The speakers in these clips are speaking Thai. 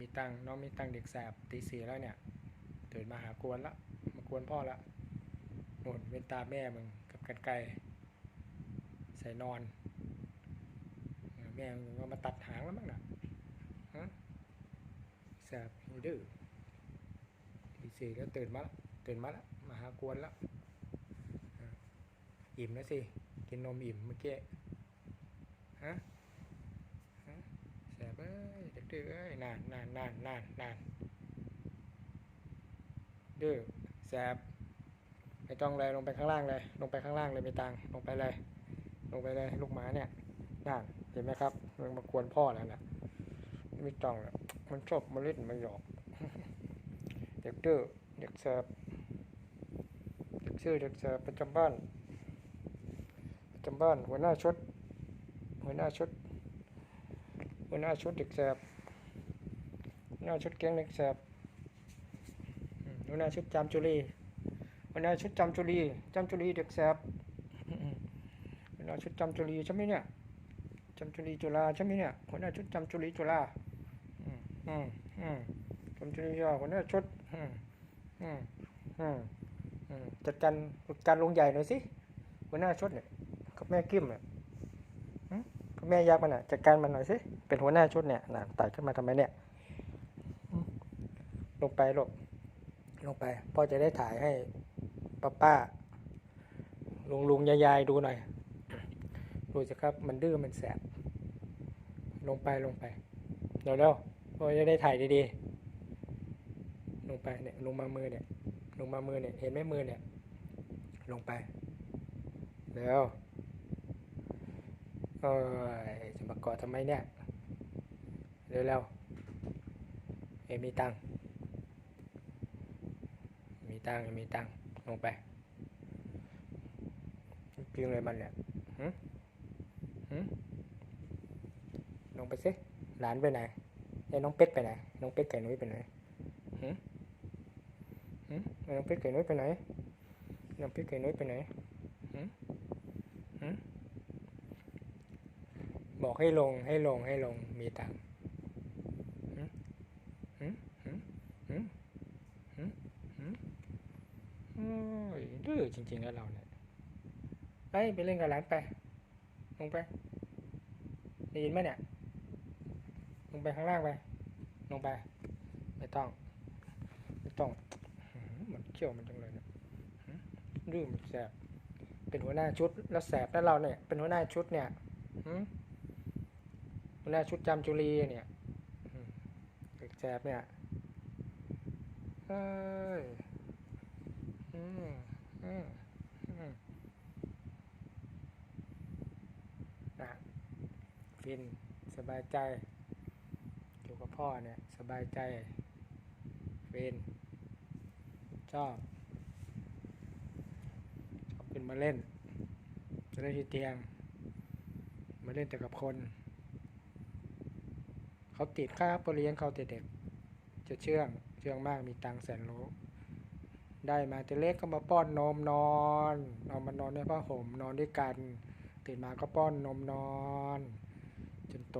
มีตังน้องมีตังเด็กแสบตีสี่แล้วเนี่ยตื่นมาหากวนละมากวนพ่อละโน่นเป็นตาแม่มึงกับกันไกรใส่นอน แม่มึงก็มาตัดหางแล้วมั้งน่ะฮะแสบดื้อตีสี่แล้วตื่นมาละตื่นมาละมาหากวนละเอออิ่มแล้วสิ กินนมอิ่มเมื่อกี้ฮะ แสบเอ้ย เด็กดื้อเอ้นานนานนานนานนานดื้อแสบไม่ต้องเลยลงไปข้างล่างเลย ลงไปข้างล่างเลยไม่ตังลงไปเลย ลงไปเลยลูกหมาเนี่ยนั่นเห็นไหมครับ มันมากวนพ่อแล้วนะไม่ต้องแล้วมันชอบมาเล่นมาหยอกเด็กดื้อเด็กแสบเด็กซื่อเด็กแสบประจำบ้านประจำบ้านหัวหน้าชุดหัวหน้าชุดหัวหน้าชุดเด็กแสบ หัวหน้าชุดแก๊งเด็กแสบหัวหน้าชุดจามจุลีหัวหน้าชุดจามจุลีจามจุลีเด็กแสบหัวหน้าชุดจามจุลีใช่ไหมเนี่ยจามจุลีจุฬาใช่ไหมเนี่ยหัวหน้าชุดจามจุลีจุฬาอืมอืมจามจุลีจุฬาหัวหน้าชุดอืมอืมอืมจัดการการลงใหญ่หน่อยสิหัวหน้าชุดเนี่ยกับแม่กิ้มเนี่ยก็แม่ยักษ์มันอะจัดการมันหน่อยสิเป็นหัวหน้าชุดเนี่ยน่ะไต่ขึ้นมาทำไมเนี่ย ลงไปลงลงไปพ่อจะได้ถ่ายให้ป้าป้าลุงลุงยายายดูหน่อยดูสิครับ มันดื้อมันแสบ ลงไปลงไปเดี๋ยวเร็วพ่อจะได้ถ่ายดีๆลงไปเนี่ยลงมามือเนี่ยลงมามือเนี่ยเห็นไหมมือเนี่ย ลงไปเร็วเอ้ยจะมาเกาะทำไมเนี่ยเร็วๆเอยมีตังค์ มีตังค์มีตังลงไปกินอะไรมันเนี่ยหึหึลงไปสิหลานไปไหนไอ้น้องเป็ดไปไหนน้องเป็ดไก่นุ้ยไปไหนหึหึไอ้น้องเป็ดไก่นุ้ยไปไหนน้องเป็ดไก่นุ้ยไปไหนหึหึบอกให้ลงให้ลงให้ลงมีตังค์หึหึหึหึหึหึโอ้ยดื้อ จริง ๆ แล้วเราเนี่ยไปไปเล่นกับหลานไปลงไปได้ยินไหมเนี่ยลงไปข้างล่างไปลงไป ไม่ต้อง ไม่ต้องหือมันเขี้ยวมันจังเลยเนี่ยดื้อมันแสบเป็นหัวหน้าชุดแล้วแสบแล้วเราเนี่ย เป็นหัวหน้าชุดเนี่ยหัวหน้าชุดจำจุลีเนี่ยแสบเนี่ยเอ้ยอืม นะฟินสบายใจอยู่กับพ่อเนี่ยสบายใจฟินชอบชอบขึ้นมาเล่น จะได้ที่เตียง มาเล่นแต่กับคน เขาติดค่าปเรียนเขาแต่เด็กจะเชื่องเชื่องมากมีตังแสนรู้ ได้มาแต่เล็กก็มาป้อนนมนอนเอามานอนในผ้าห่มนอนด้วยกัน ตื่นมาก็ป้อนนมนอน จนโต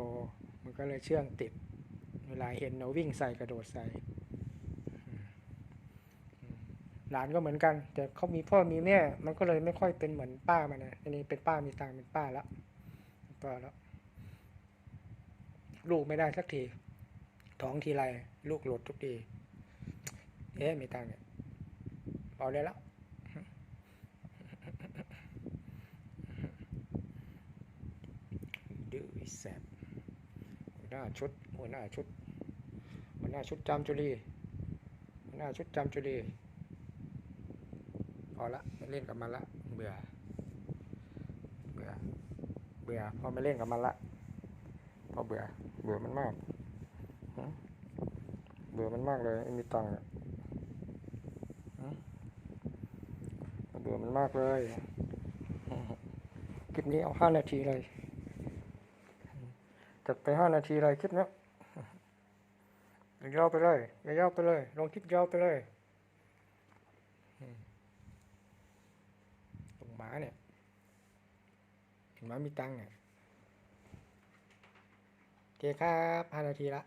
มันก็เลยเชื่องติด เวลาเห็นเราวิ่งใส่กระโดดใส่หลานก็เหมือนกัน แต่เขามีพ่อมีแม่ มันก็เลยไม่ค่อยเป็นเหมือนป้ามันนะอันนี้เป็นป้ามีตังเป็นป้าแล้วป้าแล้ว ลูกไม่ได้สักที ท้องทีไร ลูกหลดทุกที เอ๊ะมีตังเนี่ย เบาได้แล้วดื้อไอ้แสบหัวหน้าชุดหัวหน้าชุดหัวหน้าชุดจามจุลีหัวหน้าชุดจามจุลีพอละไม่เล่นกับมันละเบื่อเบื่อเบื่อพอไม่เล่นกับมันละพอเบื่อเบื่อมันมากเบื่อมันมากเลยไม่มีตังค์อะหึเบื่อมันมากเลย คลิปนี้เอาห้านาทีเลยจัดไปห้านาทีเลยคลิปนี้ยาวไปเลยยาวไปเลย ลงคลิปยาวไปเลยอืมลงหมาเนี่ยเห็นหมามีตังค์เนี่ยโอเคครับห้านาทีละ